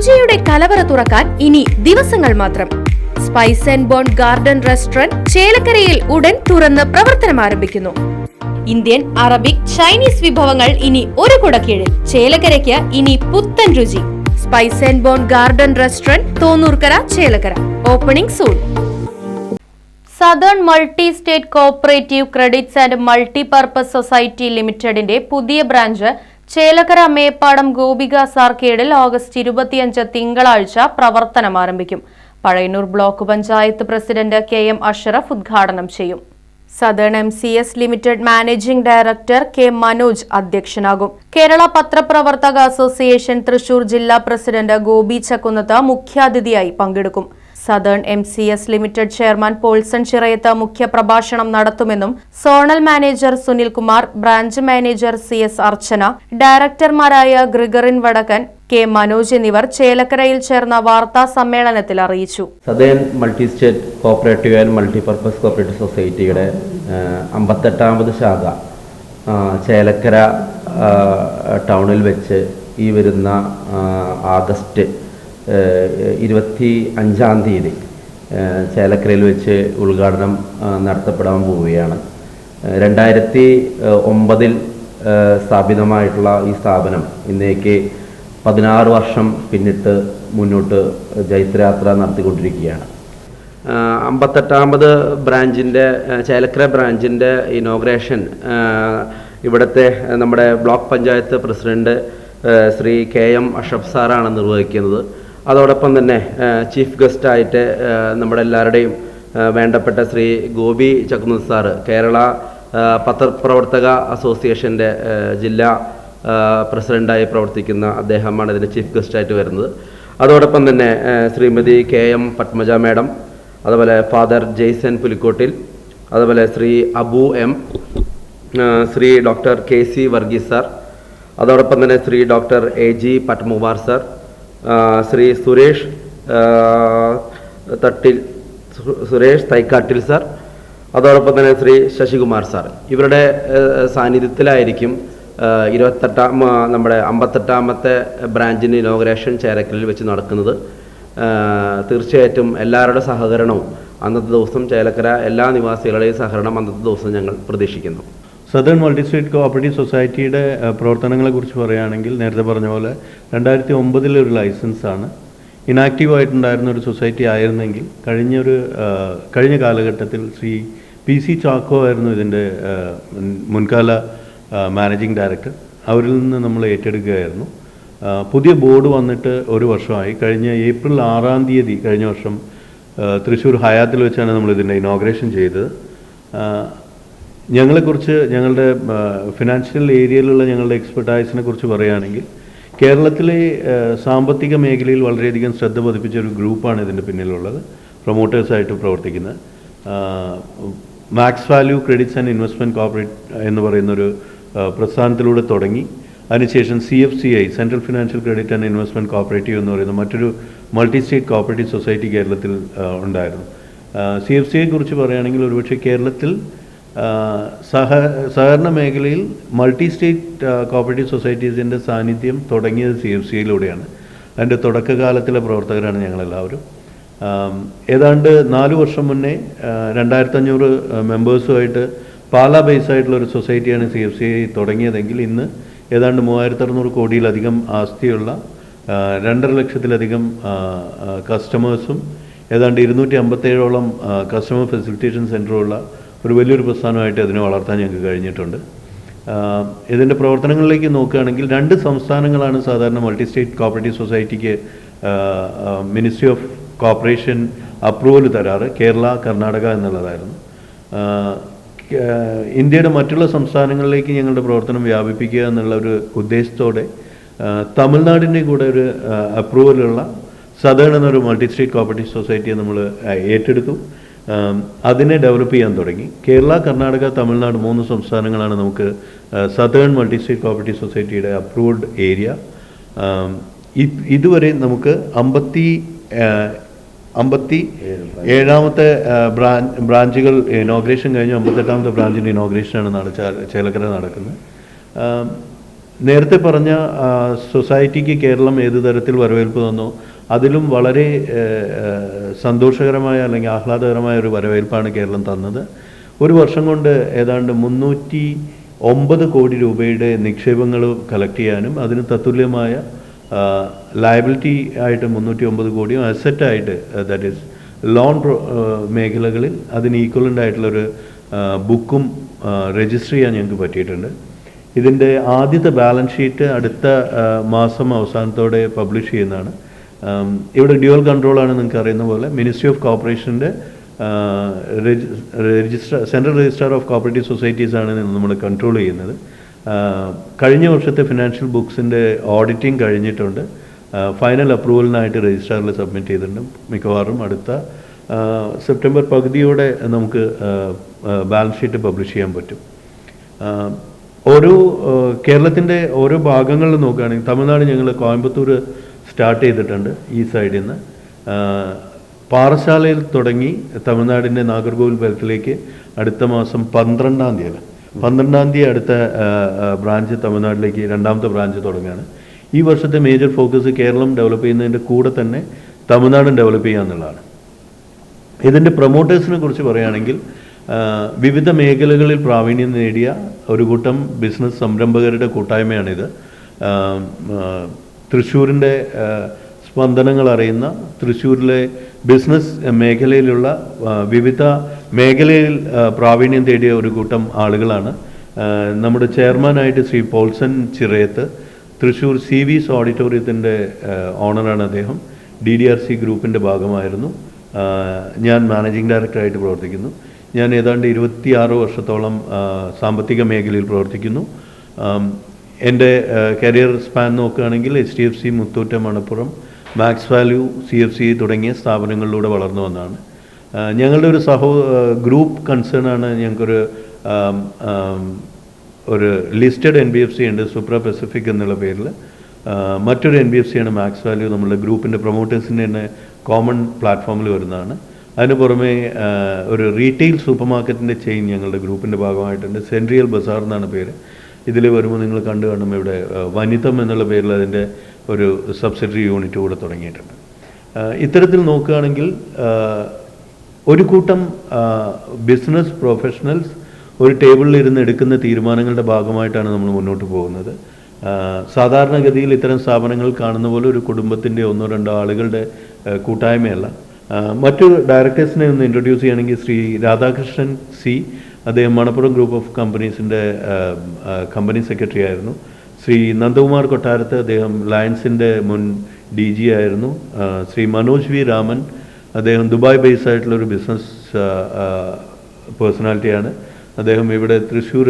രുചിയുടെ കലവറ തുറക്കാൻ ഇനി ദിവസങ്ങൾ മാത്രം. Spice and bone garden restaurant ചേലക്കരയിൽ ഉടൻ തുറന്ന് പ്രവർത്തനം ആരംഭിക്കുന്നു. ഇന്ത്യൻ അറബിക് ചൈനീസ് വിഭവങ്ങൾ ഇനി ഒരു കുടക്കീഴിൽ. ചേലക്കരയ്ക്ക് ഇനി പുത്തൻ രുചി. Spice and bone garden restaurant Thonnurkara Chelakkara. Opening soon southern multi state cooperative credits and multipurpose society ലിമിറ്റഡിന്റെ പുതിയ ബ്രാഞ്ച് ചേലക്കര മേപ്പാടം ഗോപിക സാർക്കേഡിൽ ഓഗസ്റ്റ് ഇരുപത്തിയഞ്ച് തിങ്കളാഴ്ച പ്രവർത്തനം ആരംഭിക്കും. Pazhayannur block panchayat president K M Ashraf ഉദ്ഘാടനം ചെയ്യും. Southern M C S limited managing director K Manoj അധ്യക്ഷനാകും. Kerala പത്രപ്രവർത്തക അസോസിയേഷൻ തൃശൂർ ജില്ലാ പ്രസിഡന്റ് ഗോപി ചക്കുന്നത്ത് മുഖ്യാതിഥിയായി പങ്കെടുക്കും. Southern M C S limited chairman Paulson Chirayath മുഖ്യപ്രഭാഷണം നടത്തുമെന്നും zonal manager Sunilkumar branch manager C S Archana ഡയറക്ടർമാരായ ഗ്രിഗറിൻ Vadakkan K Manoj എന്നിവർ ചേലക്കരയിൽ ചേർന്ന വാർത്താ സമ്മേളനത്തിൽ അറിയിച്ചു. Southern multi state cooperative and multipurpose cooperative സൊസൈറ്റിയുടെ അമ്പത്തെട്ടാമത് ശാഖ ചേലക്കര ടൗണിൽ വെച്ച് ഈ വരുന്ന ആഗസ്റ്റ് ഇരുപത്തി അഞ്ചാം തീയതി ചേലക്കരയിൽ വെച്ച് ഉദ്ഘാടനം നടത്തപ്പെടാൻ പോവുകയാണ്. രണ്ടായിരത്തി ഒമ്പതിൽ സ്ഥാപിതമായിട്ടുള്ള ഈ സ്ഥാപനം ഇന്നേക്ക് പതിനാറ് വർഷം പിന്നിട്ട് മുന്നോട്ട് ജൈത്രയാത്ര നടത്തിക്കൊണ്ടിരിക്കുകയാണ്. അമ്പത്തെട്ടാമത് ബ്രാഞ്ചിന്റെ ചേലക്കര ബ്രാഞ്ചിന്റെ ഇനോഗ്രേഷൻ ഇവിടുത്തെ നമ്മുടെ block panchayat president Shri K M Ashraf സാറാണ് നിർവഹിക്കുന്നത്. അതോടൊപ്പം തന്നെ ചീഫ് ഗസ്റ്റായിട്ട് നമ്മുടെ എല്ലാവരുടെയും വേണ്ടപ്പെട്ട ശ്രീ ഗോപി ചക്കുന്ന് സാറ് കേരള പത്രപ്രവർത്തക അസോസിയേഷന്റെ ജില്ലാ പ്രസിഡന്റായി പ്രവർത്തിക്കുന്ന അദ്ദേഹമാണ് ഇതിന്റെ ചീഫ് ഗസ്റ്റായിട്ട് വരുന്നത്. അതോടൊപ്പം തന്നെ Shrimati K M Padmaja madam അതുപോലെ ഫാദർ ജെയ്സൻ പുലിക്കോട്ടിൽ അതുപോലെ Shri Abu M Shri doctor K C Varghese sir അതോടൊപ്പം തന്നെ Shri doctor A G Padmakumar sir Shri Suresh Thattil Suresh Thaikkattil sir. അതോടൊപ്പം തന്നെ ശ്രീ ശശികുമാർ സാർ. ഇവരുടെ സാന്നിധ്യത്തിലായിരിക്കും ഇരുപത്തെട്ടാം നമ്മുടെ അമ്പത്തെട്ടാമത്തെ ബ്രാഞ്ചിന്റെ ഇനോഗ്രേഷൻ ചേലക്കലിൽ വെച്ച് നടക്കുന്നത്. തീർച്ചയായിട്ടും എല്ലാവരുടെ സഹകരണവും അന്നത്തെ ദിവസം ചേലക്കര എല്ലാ നിവാസികളുടെയും സഹകരണം അന്നത്തെ ദിവസം ഞങ്ങൾ പ്രതീക്ഷിക്കുന്നു. സദേൺ മൾട്ടി സ്റ്റേറ്റ് കോഓപ്പറേറ്റീവ് സൊസൈറ്റിയുടെ പ്രവർത്തനങ്ങളെക്കുറിച്ച് പറയുകയാണെങ്കിൽ നേരത്തെ പറഞ്ഞ പോലെ രണ്ടായിരത്തി ഒമ്പതിലെ ഒരു ലൈസൻസാണ്. ഇനാക്റ്റീവ് ആയിട്ടുണ്ടായിരുന്ന ഒരു സൊസൈറ്റി ആയിരുന്നെങ്കിൽ കഴിഞ്ഞൊരു കഴിഞ്ഞ കാലഘട്ടത്തിൽ ശ്രീ പി സി ചാക്കോ ആയിരുന്നു ഇതിന്റെ മുൻകാല മാനേജിംഗ് ഡയറക്ടർ അവരിൽ നിന്ന് നമ്മൾ ഏറ്റെടുക്കുകയായിരുന്നു. പുതിയ ബോർഡ് വന്നിട്ട് ഒരു വർഷമായി. കഴിഞ്ഞ ഏപ്രിൽ ആറാം തീയതി കഴിഞ്ഞ വർഷം തൃശ്ശൂർ ഹയാത്തിൽ വെച്ചാണ് നമ്മൾ ഇതിന്റെ ഇനോഗ്രേഷൻ ചെയ്തത്. ഞങ്ങളെക്കുറിച്ച് ഞങ്ങളുടെ ഫിനാൻഷ്യൽ ഏരിയയിലുള്ള ഞങ്ങളുടെ എക്സ്പെർട്ടൈസിനെ കുറിച്ച് പറയുകയാണെങ്കിൽ കേരളത്തിലെ സാമ്പത്തിക മേഖലയിൽ വളരെയധികം ശ്രദ്ധ പതിപ്പിച്ച ഒരു ഗ്രൂപ്പാണ് ഇതിന്റെ പിന്നിലുള്ളത്. പ്രൊമോട്ടേഴ്സായിട്ട് പ്രവർത്തിക്കുന്നത് max value credits and investment corporate എന്ന് പറയുന്നൊരു പ്രസ്ഥാനത്തിലൂടെ തുടങ്ങി. അതിനുശേഷം C F C I central financial credit and investment cooperative എന്ന് പറയുന്ന മറ്റൊരു മൾട്ടി സ്റ്റേറ്റ് കോപ്പറേറ്റീവ് സൊസൈറ്റി കേരളത്തിൽ ഉണ്ടായിരുന്നു. സി എഫ് സി ഐയെക്കുറിച്ച് പറയുകയാണെങ്കിൽ ഒരുപക്ഷെ കേരളത്തിൽ സഹ സഹകരണ മേഖലയിൽ മൾട്ടി സ്റ്റേറ്റ് കോപ്പറേറ്റീവ് സൊസൈറ്റീസിന്റെ സാന്നിധ്യം തുടങ്ങിയത് സി എഫ് സിയിലൂടെയാണ്. അതിന്റെ തുടക്കകാലത്തിലെ പ്രവർത്തകരാണ് ഞങ്ങളെല്ലാവരും. ഏതാണ്ട് നാല് വർഷം മുന്നേ രണ്ടായിരത്തഞ്ഞൂറ് മെമ്പേഴ്സുമായിട്ട് പാല ബേസ് ആയിട്ടുള്ള ഒരു സൊസൈറ്റിയാണ് സി എഫ് സി തുടങ്ങിയതെങ്കിൽ ഇന്ന് ഏതാണ്ട് മൂവായിരത്തി അറുന്നൂറ് കോടിയിലധികം ആസ്തിയുള്ള രണ്ടര ലക്ഷത്തിലധികം കസ്റ്റമേഴ്സും ഏതാണ്ട് ഇരുന്നൂറ്റി അമ്പത്തേഴോളം കസ്റ്റമർ ഫെസിലിറ്റേഷൻ സെന്ററുള്ള ഒരു വലിയൊരു പ്രസ്ഥാനമായിട്ട് അതിനെ വളർത്താൻ ഞങ്ങൾക്ക് കഴിഞ്ഞിട്ടുണ്ട്. ഇതിന്റെ പ്രവർത്തനങ്ങളിലേക്ക് നോക്കുകയാണെങ്കിൽ രണ്ട് സംസ്ഥാനങ്ങളാണ് സാധാരണ മൾട്ടി സ്റ്റേറ്റ് കോപ്പറേറ്റീവ് സൊസൈറ്റിക്ക് മിനിസ്ട്രി ഓഫ് കോപ്പറേഷൻ അപ്രൂവൽ തരാറ് കേരള കർണാടക എന്നുള്ളതായിരുന്നു. ഇന്ത്യയുടെ മറ്റുള്ള സംസ്ഥാനങ്ങളിലേക്ക് ഞങ്ങളുടെ പ്രവർത്തനം വ്യാപിപ്പിക്കുക എന്നുള്ള ഒരു ഉദ്ദേശത്തോടെ തമിഴ്നാടിന്റെ കൂടെ ഒരു അപ്രൂവലുള്ള സദേൺ എന്നൊരു മൾട്ടി സ്റ്റേറ്റ് കോപ്പറേറ്റീവ് സൊസൈറ്റിയെ നമ്മൾ ഏറ്റെടുത്തു. അതിനെ ഡെവലപ്പ് ചെയ്യാൻ തുടങ്ങി. കേരള കർണാടക തമിഴ്നാട് മൂന്ന് സംസ്ഥാനങ്ങളാണ് നമുക്ക് സതേൺ മൾട്ടി സ്റ്റേറ്റ് കോപ്പറേറ്റീവ് സൊസൈറ്റിയുടെ അപ്രൂവ്ഡ് ഏരിയ ഇതുവരെ നമുക്ക് അമ്പത്തി അമ്പത്തി ഏഴാമത്തെ ബ്രാഞ്ച് ബ്രാഞ്ചുകൾ ഇനോഗ്രേഷൻ കഴിഞ്ഞു അമ്പത്തെട്ടാമത്തെ ബ്രാഞ്ചിന്റെ ഇനോഗ്രേഷനാണ് ചേ- ചേലക്കര നടക്കുന്നത്. നേരത്തെ പറഞ്ഞ സൊസൈറ്റിക്ക് കേരളം ഏത് തരത്തിൽ വരവേൽപ്പ് തന്നോ അതിലും വളരെ സന്തോഷകരമായ അല്ലെങ്കിൽ ആഹ്ലാദകരമായ ഒരു വരവേൽപ്പാണ് കേരളം തന്നത്. ഒരു വർഷം കൊണ്ട് ഏതാണ്ട് മുന്നൂറ്റി ഒമ്പത് കോടി രൂപയുടെ നിക്ഷേപങ്ങൾ കളക്ട് ചെയ്യാനും അതിന് തത്തുല്യമായ ലയബിലിറ്റി ആയിട്ട് മുന്നൂറ്റി ഒമ്പത് കോടിയും അസറ്റായിട്ട് ദാറ്റ് ഈസ് ലോൺ മേഖലകളിൽ അതിന് ഈക്വലന്റ് ആയിട്ടുള്ളൊരു ബുക്കും രജിസ്റ്റർ ചെയ്യാൻ ഞങ്ങൾക്ക് പറ്റിയിട്ടുണ്ട്. ഇതിന്റെ ആദ്യത്തെ ബാലൻസ് ഷീറ്റ് അടുത്ത മാസം അവസാനത്തോടെ പബ്ലിഷ് ചെയ്യുന്നതാണ്. ഇവിടെ ഡ്യുവൽ കൺട്രോളാണ് നിങ്ങൾക്ക് അറിയുന്ന പോലെ. മിനിസ്ട്രി ഓഫ് കോർപ്പറേഷന്റെ register central registrar of cooperative ആണ് നമ്മൾ കൺട്രോൾ ചെയ്യുന്നത്. കഴിഞ്ഞ വർഷത്തെ ഫിനാൻഷ്യൽ ബുക്സിന്റെ ഓഡിറ്റിംഗ് കഴിഞ്ഞിട്ടുണ്ട്. ഫൈനൽ അപ്രൂവലിനായിട്ട് രജിസ്ട്രാറിൽ സബ്മിറ്റ് ചെയ്തിട്ടുണ്ട്. മിക്കവാറും അടുത്ത സെപ്റ്റംബർ പകുതിയോടെ നമുക്ക് ബാലൻസ് ഷീറ്റ് പബ്ലിഷ് ചെയ്യാൻ പറ്റും. ഓരോ കേരളത്തിന്റെ ഓരോ ഭാഗങ്ങളിൽ നോക്കുകയാണെങ്കിൽ തമിഴ്നാട് ഞങ്ങൾ കോയമ്പത്തൂർ സ്റ്റാർട്ട് ചെയ്തിട്ടുണ്ട് ഈ സൈഡിൽ നിന്ന് പാറശാലയിൽ തുടങ്ങി തമിഴ്നാടിന്റെ നാഗർകോവിൽ ബലത്തിലേക്ക് അടുത്ത മാസം പന്ത്രണ്ടാം തീയതി പന്ത്രണ്ടാം തീയതി അടുത്ത ബ്രാഞ്ച് തമിഴ്നാട്ടിലേക്ക് രണ്ടാമത്തെ ബ്രാഞ്ച് തുടങ്ങുകയാണ്. ഈ വർഷത്തെ മേജർ ഫോക്കസ് കേരളം ഡെവലപ്പ് ചെയ്യുന്നതിന്റെ കൂടെ തന്നെ തമിഴ്നാടും ഡെവലപ്പ് ചെയ്യുക എന്നുള്ളതാണ്. ഇതിന്റെ പ്രൊമോട്ടേഴ്സിനെ കുറിച്ച് പറയുകയാണെങ്കിൽ വിവിധ മേഖലകളിൽ പ്രാവീണ്യം നേടിയ ഒരു കൂട്ടം ബിസിനസ് സംരംഭകരുടെ കൂട്ടായ്മയാണിത്. തൃശ്ശൂരിന്റെ സ്പന്ദനങ്ങൾ അറിയുന്ന തൃശ്ശൂരിലെ ബിസിനസ് മേഖലയിലുള്ള വിവിധ മേഖലയിൽ പ്രാവീണ്യം തേടിയ ഒരു കൂട്ടം ആളുകളാണ്. നമ്മുടെ ചെയർമാനായിട്ട് ശ്രീ പോൾസൺ ചിറയത്ത് തൃശ്ശൂർ സി വിസ് ഓഡിറ്റോറിയത്തിന്റെ ഓണറാണ് അദ്ദേഹം. ഡി ഡി ആർ സി ഗ്രൂപ്പിന്റെ ഭാഗമായിരുന്നു. ഞാൻ മാനേജിംഗ് ഡയറക്ടറായിട്ട് പ്രവർത്തിക്കുന്നു. ഞാൻ ഏതാണ്ട് ഇരുപത്തിയാറ് വർഷത്തോളം സാമ്പത്തിക മേഖലയിൽ പ്രവർത്തിക്കുന്നു. എന്റെ കരിയർ സ്പാൻ നോക്കുകയാണെങ്കിൽ H D F C Muthoot Manappuram max value C F C തുടങ്ങിയ സ്ഥാപനങ്ങളിലൂടെ വളർന്നു വന്നതാണ്. ഞങ്ങളുടെ ഒരു സഹോ ഗ്രൂപ്പ് കൺസേൺ ആണ് ഞങ്ങൾക്കൊരു ഒരു listed N B F C ഉണ്ട് സൂപ്ര പെസിഫിക് എന്നുള്ള പേരിൽ. മറ്റൊരു എൻ ബി എഫ് സി ആണ് മാക്സ് വാല്യൂ നമ്മളുടെ ഗ്രൂപ്പിന്റെ പ്രൊമോട്ടേഴ്സിന്റെ തന്നെ കോമൺ പ്ലാറ്റ്ഫോമിൽ വരുന്നതാണ്. അതിന് പുറമെ ഒരു റീറ്റെയിൽ സൂപ്പർ മാർക്കറ്റിന്റെ ചെയിൻ ഞങ്ങളുടെ ഗ്രൂപ്പിന്റെ ഭാഗമായിട്ടുണ്ട് സെൻട്രിയൽ ബസാർ എന്നാണ് പേര്. ഇതിൽ വരുമ്പോൾ നിങ്ങൾ കണ്ടു കാണും ഇവിടെ വനിതം എന്നുള്ള പേരിൽ അതിന്റെ ഒരു സബ്സിഡറി യൂണിറ്റ് കൂടെ തുടങ്ങിയിട്ടുണ്ട്. ഇത്തരത്തിൽ നോക്കുകയാണെങ്കിൽ ഒരു കൂട്ടം ബിസിനസ് പ്രൊഫഷണൽസ് ഒരു ടേബിളിൽ ഇരുന്ന് എടുക്കുന്ന തീരുമാനങ്ങളുടെ ഭാഗമായിട്ടാണ് നമ്മൾ മുന്നോട്ട് പോകുന്നത്. സാധാരണഗതിയിൽ ഇത്തരം സ്ഥാപനങ്ങൾ കാണുന്ന പോലെ ഒരു കുടുംബത്തിന്റെ ഒന്നോ രണ്ടോ ആളുകളുടെ കൂട്ടായ്മയല്ല. മറ്റു ഡയറക്ടേഴ്സിനെ ഒന്ന് ഇൻട്രൊഡ്യൂസ് ചെയ്യുകയാണെങ്കിൽ ശ്രീ രാധാകൃഷ്ണൻ സി അദ്ദേഹം മണപ്പുറം ഗ്രൂപ്പ് ഓഫ് കമ്പനീസിന്റെ കമ്പനി സെക്രട്ടറി ആയിരുന്നു. ശ്രീ നന്ദകുമാർ കൊട്ടാരത്ത് അദ്ദേഹം ലയൻസിന്റെ മുൻ ഡി ജി ആയിരുന്നു. ശ്രീ മനോജ് വി രാമൻ അദ്ദേഹം ദുബായ് ബേസ് ആയിട്ടുള്ള ഒരു ബിസിനസ് പേഴ്സണാലിറ്റിയാണ് അദ്ദേഹം ഇവിടെ Thrissur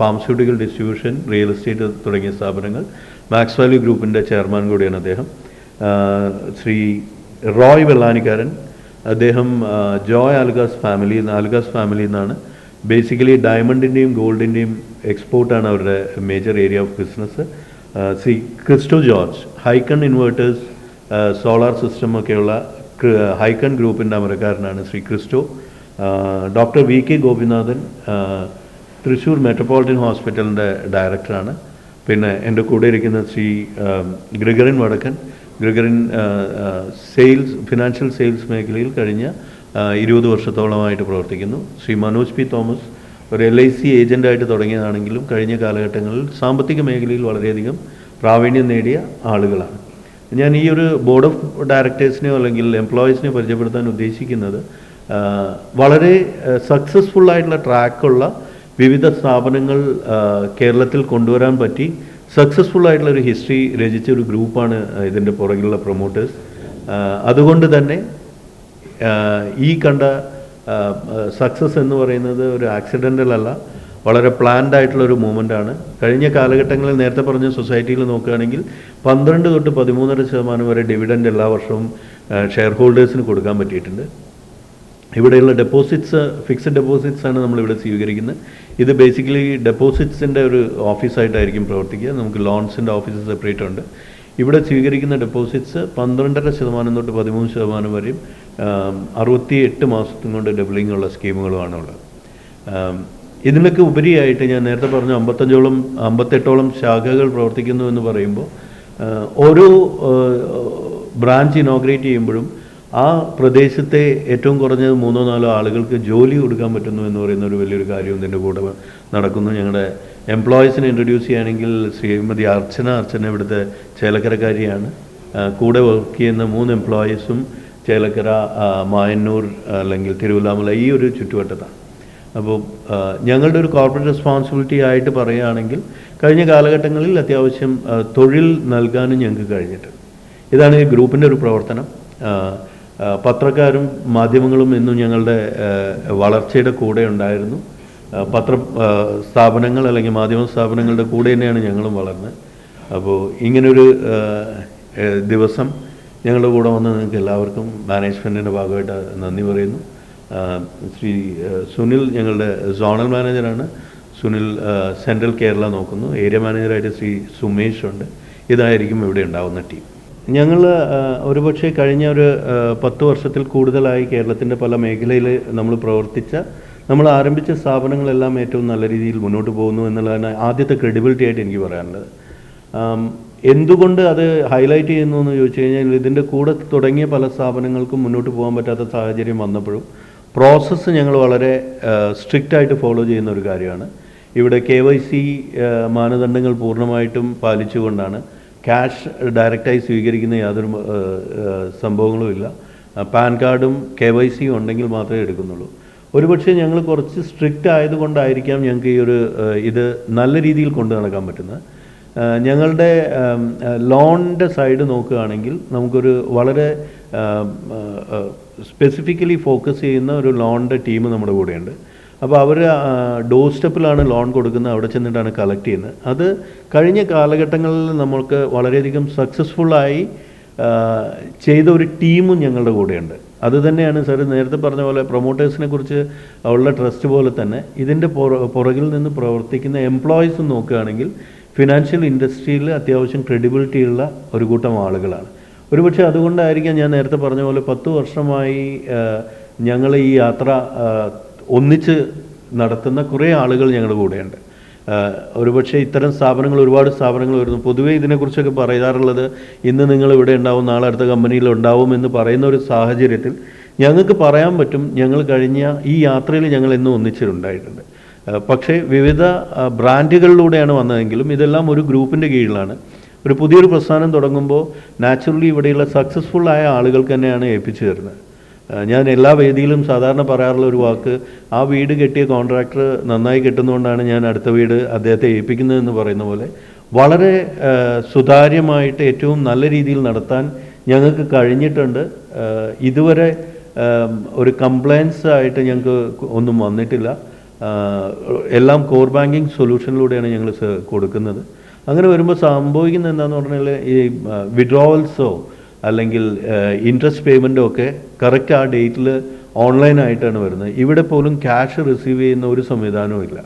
pharmaceutical distribution real estate തുടങ്ങിയ സ്ഥാപനങ്ങൾ മാക്സ് വാല്യൂ ഗ്രൂപ്പിന്റെ ചെയർമാൻ കൂടിയാണ് അദ്ദേഹം. ശ്രീ റോയ് വെള്ളാനിക്കാരൻ അദ്ദേഹം ജോയ് ആൽഗാസ് ഫാമിലി ആൽഗാസ് ഫാമിലിയിൽ നിന്നാണ് ബേസിക്കലി ഡയമണ്ടിന്റെയും ഗോൾഡിന്റെയും എക്സ്പോർട്ടാണ് അവരുടെ major area of business C Christo George Hykon inverters solar system ഒക്കെയുള്ള ഹൈക്കൺ ഗ്രൂപ്പിന്റെ അമരക്കാരനാണ് Shri Christo doctor V K Gopinathan Thrissur metropolitan ഹോസ്പിറ്റലിന്റെ ഡയറക്ടറാണ് പിന്നെ എന്റെ കൂടെ ഇരിക്കുന്ന ശ്രീ ഗ്രിഗറിൻ വടക്കൻ ഗ്രിഗറിൻ സെയിൽസ് ഫിനാൻഷ്യൽ സെയിൽസ് മേഖലയിൽ കഴിഞ്ഞ ഇരുപത് വർഷത്തോളമായിട്ട് പ്രവർത്തിക്കുന്നു. ശ്രീ മനോജ് പി തോമസ് ഒരു എൽ ഐ സി ഏജന്റായിട്ട് തുടങ്ങിയതാണെങ്കിലും കഴിഞ്ഞ കാലഘട്ടങ്ങളിൽ സാമ്പത്തിക മേഖലയിൽ വളരെയധികം പ്രാവീണ്യം നേടിയ ആളുകളാണ്. ഞാൻ ഈ ഒരു ബോർഡ് ഓഫ് ഡയറക്ടേഴ്സിനെയോ അല്ലെങ്കിൽ എംപ്ലോയീസിനെയോ പരിചയപ്പെടുത്താൻ ഉദ്ദേശിക്കുന്നത് വളരെ സക്സസ്ഫുള്ളായിട്ടുള്ള ട്രാക്കുള്ള വിവിധ സ്ഥാപനങ്ങൾ കേരളത്തിൽ കൊണ്ടുവരാൻ പറ്റി സക്സസ്ഫുൾ ആയിട്ടുള്ള ഒരു ഹിസ്റ്ററി രചിച്ച ഒരു ഗ്രൂപ്പാണ് ഇതിന്റെ പുറകിലുള്ള പ്രൊമോട്ടേഴ്സ് അതുകൊണ്ട് തന്നെ ഈ കണ്ട സക്സസ് എന്ന് പറയുന്നത് ഒരു ആക്സിഡന്റൽ അല്ല. വളരെ പ്ലാൻഡ് ആയിട്ടുള്ള ഒരു മൂവ്മെന്റ് ആണ്. കഴിഞ്ഞ കാലഘട്ടങ്ങളിൽ നേരത്തെ പറഞ്ഞ സൊസൈറ്റിയിൽ നോക്കുകയാണെങ്കിൽ പന്ത്രണ്ട് തൊട്ട് പതിമൂന്നര ശതമാനം വരെ ഡിവിഡൻഡ് എല്ലാ വർഷവും ഷെയർ ഹോൾഡേഴ്സിന് കൊടുക്കാൻ പറ്റിയിട്ടുണ്ട്. ഇവിടെയുള്ള ഡെപ്പോസിറ്റ്സ് ഫിക്സഡ് ഡെപ്പോസിറ്റ്സ് ആണ് നമ്മളിവിടെ സ്വീകരിക്കുന്നത്. ഇത് ബേസിക്കലി ഡെപ്പോസിറ്റ്സിന്റെ ഒരു ഓഫീസായിട്ടായിരിക്കും പ്രവർത്തിക്കുക. നമുക്ക് ലോൺസിന്റെ ഓഫീസ് സെപ്പറേറ്റ് ഉണ്ട്. ഇവിടെ സ്വീകരിക്കുന്ന ഡെപ്പോസിറ്റ്സ് പന്ത്രണ്ടര ശതമാനം തൊട്ട് പതിമൂന്ന് ശതമാനം വരെയും അറുപത്തി എട്ട് മാസത്തും കൊണ്ട് ഡബിളിംഗ് ഉള്ള സ്കീമുകളുമാണ് ഉള്ളത് ഇതിനൊക്കെ ഉപരിയായിട്ട് ഞാൻ നേരത്തെ പറഞ്ഞു അമ്പത്തഞ്ചോളം അമ്പത്തെട്ടോളം ശാഖകൾ പ്രവർത്തിക്കുന്നു എന്ന് പറയുമ്പോൾ ഓരോ ബ്രാഞ്ച് ഇനോഗ്രേറ്റ് ചെയ്യുമ്പോഴും ആ പ്രദേശത്തെ ഏറ്റവും കുറഞ്ഞത് മൂന്നോ നാലോ ആളുകൾക്ക് ജോലി കൊടുക്കാൻ പറ്റുന്നു എന്ന് പറയുന്ന ഒരു വലിയൊരു കാര്യം ഇതിന്റെ കൂടെ നടക്കുന്നു. ഞങ്ങളുടെ എംപ്ലോയീസിനെ ഇൻട്രൊഡ്യൂസ് ചെയ്യുകയാണെങ്കിൽ ശ്രീമതി അർച്ചന അർച്ചന ഇവിടുത്തെ ചേലക്കരക്കാരിയാണ്. കൂടെ വർക്ക് ചെയ്യുന്ന മൂന്ന് എംപ്ലോയീസും ചേലക്കര മായന്നൂർ അല്ലെങ്കിൽ തിരുവല്ലാമല ഈ ഒരു ചുറ്റുവട്ടത്താണ്. അപ്പോൾ ഞങ്ങളുടെ ഒരു കോർപ്പറേറ്റ് റെസ്പോൺസിബിലിറ്റി ആയിട്ട് പറയുകയാണെങ്കിൽ കഴിഞ്ഞ കാലഘട്ടങ്ങളിൽ അത്യാവശ്യം തൊഴിൽ നൽകാനും ഞങ്ങൾക്ക് കഴിഞ്ഞിട്ടുണ്ട്. ഇതാണ് ഈ ഗ്രൂപ്പിന്റെ ഒരു പ്രവർത്തനം. പത്രക്കാരും മാധ്യമങ്ങളും എന്നും ഞങ്ങളുടെ വളർച്ചയുടെ കൂടെ ഉണ്ടായിരുന്നു. പത്ര സ്ഥാപനങ്ങൾ അല്ലെങ്കിൽ മാധ്യമ സ്ഥാപനങ്ങളുടെ കൂടെ തന്നെയാണ് ഞങ്ങളും വളർന്നത്. അപ്പോൾ ഇങ്ങനൊരു ദിവസം ഞങ്ങളുടെ കൂടെ വന്ന് നിങ്ങൾക്ക് എല്ലാവർക്കും മാനേജ്മെന്റിന്റെ ഭാഗമായിട്ട് നന്ദി പറയുന്നു. ശ്രീ സുനിൽ ഞങ്ങളുടെ സോണൽ മാനേജറാണ്. സുനിൽ സെൻട്രൽ കേരള നോക്കുന്നു. ഏരിയ മാനേജറായിട്ട് ശ്രീ സുമേഷ് ഉണ്ട്. ഇതായിരിക്കും ഇവിടെ ഉണ്ടാവുന്ന ടീം. ഞങ്ങൾ ഒരുപക്ഷെ കഴിഞ്ഞ ഒരു പത്ത് വർഷത്തിൽ കൂടുതലായി കേരളത്തിന്റെ പല മേഖലയിൽ നമ്മൾ പ്രവർത്തിച്ച നമ്മൾ ആരംഭിച്ച സ്ഥാപനങ്ങളെല്ലാം ഏറ്റവും നല്ല രീതിയിൽ മുന്നോട്ട് പോകുന്നു എന്നുള്ളതാണ് ആദ്യത്തെ ക്രെഡിബിലിറ്റി ആയിട്ട് എനിക്ക് പറയാനുള്ളത്. എന്തുകൊണ്ട് അത് ഹൈലൈറ്റ് ചെയ്യുന്നു എന്ന് ചോദിച്ചു കഴിഞ്ഞാൽ ഇതിന്റെ കൂടെ തുടങ്ങിയ പല സ്ഥാപനങ്ങൾക്കും മുന്നോട്ട് പോകാൻ പറ്റാത്ത സാഹചര്യം വന്നപ്പോഴും പ്രോസസ്സ് ഞങ്ങൾ വളരെ സ്ട്രിക്റ്റായിട്ട് ഫോളോ ചെയ്യുന്ന ഒരു കാര്യമാണ്. ഇവിടെ കെ വൈ സി മാനദണ്ഡങ്ങൾ പൂർണമായിട്ടും പാലിച്ചുകൊണ്ടാണ് ക്യാഷ് ഡയറക്റ്റായി സ്വീകരിക്കുന്ന യാതൊരു സംഭവങ്ങളുമില്ല പാൻ കാർഡും കെ വൈ സിയും ഉണ്ടെങ്കിൽ മാത്രമേ എടുക്കുന്നുള്ളൂ. ഒരുപക്ഷെ ഞങ്ങൾ കുറച്ച് സ്ട്രിക്റ്റ് ആയതുകൊണ്ടായിരിക്കാം ഞങ്ങൾക്ക് ഈ ഒരു ഇത് നല്ല രീതിയിൽ കൊണ്ടു നടക്കാൻ പറ്റുന്നത്. ഞങ്ങളുടെ ലോണിന്റെ സൈഡ് നോക്കുകയാണെങ്കിൽ നമുക്കൊരു വളരെ സ്പെസിഫിക്കലി ഫോക്കസ് ചെയ്യുന്ന ഒരു ലോണിന്റെ ടീം നമ്മുടെ കൂടെയുണ്ട്. അപ്പോൾ അവർ ഡോർ സ്റ്റെപ്പിലാണ് ലോൺ കൊടുക്കുന്നത് അവിടെ ചെന്നിട്ടാണ് കളക്ട് ചെയ്യുന്നത്. അത് കഴിഞ്ഞ കാലഘട്ടങ്ങളിൽ നമ്മൾക്ക് വളരെയധികം സക്സസ്ഫുള്ളായി ചെയ്ത ഒരു ടീമും ഞങ്ങളുടെ കൂടെയുണ്ട്. അത് തന്നെയാണ് സാർ നേരത്തെ പറഞ്ഞ പോലെ പ്രൊമോട്ടേഴ്സിനെ കുറിച്ച് ഉള്ള ട്രസ്റ്റ് പോലെ തന്നെ ഇതിന്റെ പുറ പുറകിൽ നിന്ന് പ്രവർത്തിക്കുന്ന എംപ്ലോയീസ് നോക്കുകയാണെങ്കിൽ ഫിനാൻഷ്യൽ ഇൻഡസ്ട്രിയിൽ അത്യാവശ്യം ക്രെഡിബിലിറ്റിയുള്ള ഒരു കൂട്ടം ആളുകളാണ്. ഒരുപക്ഷെ അതുകൊണ്ടായിരിക്കാം ഞാൻ നേരത്തെ പറഞ്ഞ പോലെ പത്ത് വർഷമായി ഞങ്ങൾ ഈ യാത്ര ഒന്നിച്ച് നടത്തുന്ന കുറേ ആളുകൾ ഞങ്ങളുടെ കൂടെയുണ്ട്. ഒരുപക്ഷെ ഇത്തരം സ്ഥാപനങ്ങൾ ഒരുപാട് സ്ഥാപനങ്ങൾ വരുന്നു. പൊതുവേ ഇതിനെക്കുറിച്ചൊക്കെ പറയാറുള്ളത് ഇന്ന് നിങ്ങൾ ഇവിടെ ഉണ്ടാവും നാളെ അടുത്ത കമ്പനിയിൽ ഉണ്ടാവും എന്ന് പറയുന്ന ഒരു സാഹചര്യത്തിൽ ഞങ്ങൾക്ക് പറയാൻ പറ്റും ഞങ്ങൾ കഴിഞ്ഞ ഈ യാത്രയിൽ ഞങ്ങൾ ഇന്ന് ഒന്നിച്ചിട്ടുണ്ടായിട്ടുണ്ട്. പക്ഷേ വിവിധ ബ്രാൻഡുകളിലൂടെയാണ് വന്നതെങ്കിലും ഇതെല്ലാം ഒരു ഗ്രൂപ്പിന്റെ കീഴിലാണ്. ഒരു പുതിയൊരു പ്രസ്ഥാനം തുടങ്ങുമ്പോൾ നാച്ചുറലി ഇവിടെയുള്ള സക്സസ്ഫുൾ ആയ ആളുകൾക്ക് തന്നെയാണ് ഏൽപ്പിച്ചു തരുന്നത്. ഞാൻ എല്ലാ വേദിയിലും സാധാരണ പറയാറുള്ള ഒരു വാക്ക് ആ വീട് കെട്ടിയ കോൺട്രാക്ടർ നന്നായി കെട്ടുന്നതുകൊണ്ടാണ് ഞാൻ അടുത്ത വീട് അദ്ദേഹത്തെ ഏൽപ്പിക്കുന്നതെന്ന് പറയുന്ന പോലെ വളരെ സുതാര്യമായിട്ട് ഏറ്റവും നല്ല രീതിയിൽ നടത്താൻ ഞങ്ങൾക്ക് കഴിഞ്ഞിട്ടുണ്ട്. ഇതുവരെ ഒരു കംപ്ലയൻസ് ആയിട്ട് ഞങ്ങൾക്ക് ഒന്നും വന്നിട്ടില്ല. എല്ലാം കോർ ബാങ്കിങ് സൊല്യൂഷനിലൂടെയാണ് ഞങ്ങൾ കൊടുക്കുന്നത്. അങ്ങനെ വരുമ്പോൾ സംഭവിക്കുന്നത് എന്താണെന്ന് പറഞ്ഞാൽ ഈ വിഡ്രോവൽസോ അല്ലെങ്കിൽ ഇൻട്രസ്റ്റ് പേയ്മെന്റും ഒക്കെ കറക്റ്റ് ആ ഡേറ്റിൽ ഓൺലൈനായിട്ടാണ് വരുന്നത്. ഇവിടെ പോലും ക്യാഷ് റിസീവ് ചെയ്യുന്ന ഒരു സംവിധാനവും ഇല്ല.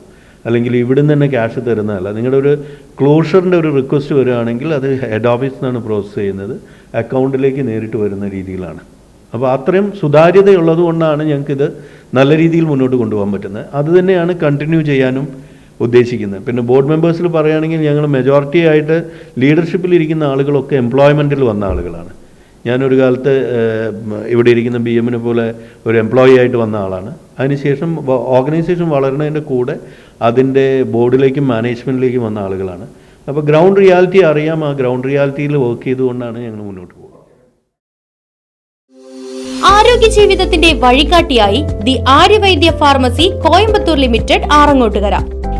അല്ലെങ്കിൽ ഇവിടുന്ന് തന്നെ ക്യാഷ് തരുന്നതല്ല. നിങ്ങളുടെ ഒരു ക്ലോഷറിന്റെ ഒരു റിക്വസ്റ്റ് വരികയാണെങ്കിൽ അത് ഹെഡ് ഓഫീസിൽ നിന്നാണ് പ്രോസസ്സ് ചെയ്യുന്നത്. അക്കൗണ്ടിലേക്ക് നേരിട്ട് വരുന്ന രീതിയിലാണ്. അപ്പോൾ അത്രയും സുതാര്യതയുള്ളത് കൊണ്ടാണ് ഞങ്ങൾക്കിത് നല്ല രീതിയിൽ മുന്നോട്ട് കൊണ്ടുപോകാൻ പറ്റുന്നത്. അത് തന്നെയാണ് കണ്ടിന്യൂ ചെയ്യാനും ഉദ്ദേശിക്കുന്നത്. പിന്നെ ബോർഡ് മെമ്പേഴ്സിൽ പറയുകയാണെങ്കിൽ ഞങ്ങൾ മെജോറിറ്റി ആയിട്ട് ലീഡർഷിപ്പിൽ ഇരിക്കുന്ന ആളുകളൊക്കെ എംപ്ലോയ്മെന്റിൽ വന്ന ആളുകളാണ്. ഞാനൊരു കാലത്ത് ഇവിടെ ഇരിക്കുന്ന ബി എമ്മിനെ പോലെ ഒരു എംപ്ലോയി ആയിട്ട് വന്ന ആളാണ്. അതിനുശേഷം ഓർഗനൈസേഷൻ വളരുന്നതിന്റെ കൂടെ അതിന്റെ ബോർഡിലേക്കും മാനേജ്മെന്റിലേക്കും വന്ന ആളുകളാണ്. അപ്പോൾ ഗ്രൗണ്ട് റിയാലിറ്റി അറിയാം. ആ ഗ്രൗണ്ട് റിയാലിറ്റിയിൽ വർക്ക് ചെയ്തുകൊണ്ടാണ് ഞങ്ങൾ മുന്നോട്ട് പോകുന്നത്. ആരോഗ്യ ജീവിതത്തിന്റെ വഴികാട്ടിയായി the Arya Vaidya pharmacy Coimbatore limited Arangottukara.